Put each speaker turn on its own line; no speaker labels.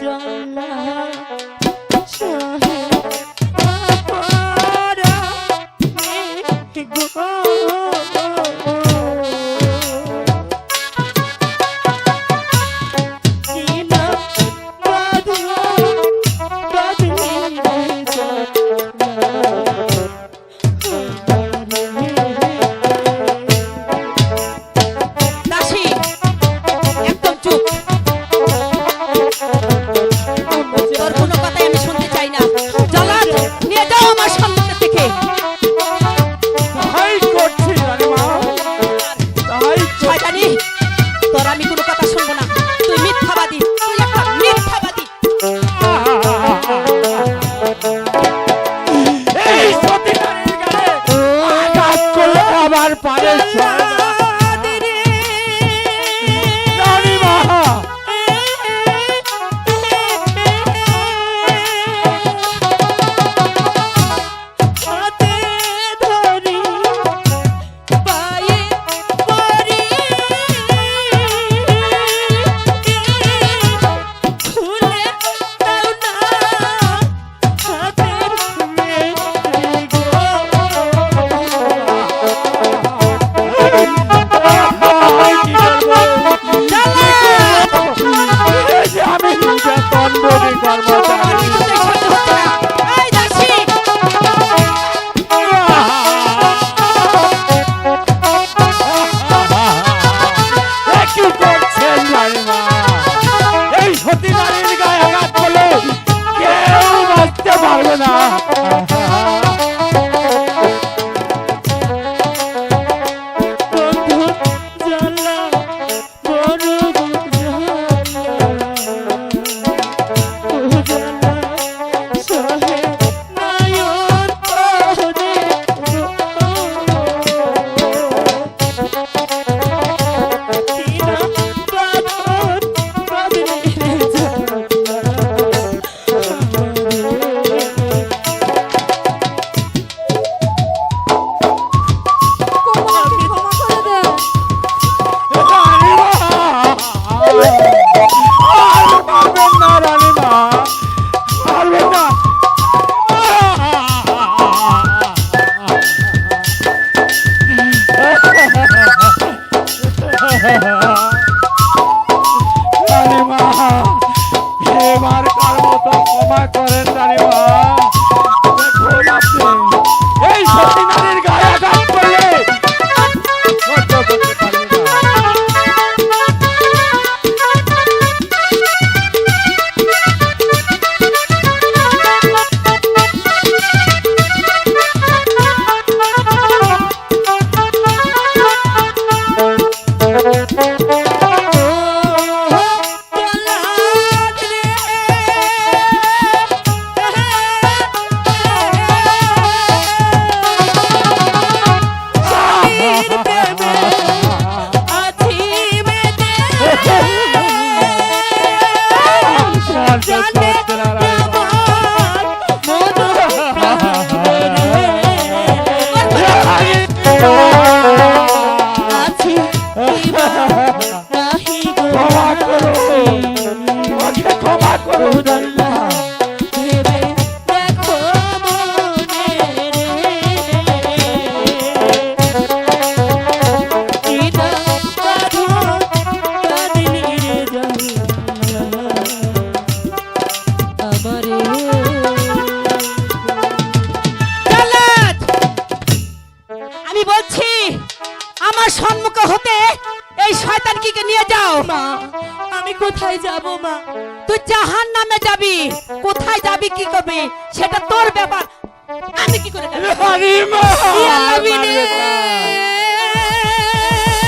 trường là সারা এবার কার ক্ষমা করেন এই
আমার সম্মুখ হতে এই শয়তানকে নিয়ে যাও।
মা আমি কোথায় যাব মা?
তুই জাহান নামে যাবি। কোথায় যাবি কি করবি? সেটা তোর ব্যাপার। আমি কি করে আরে মা!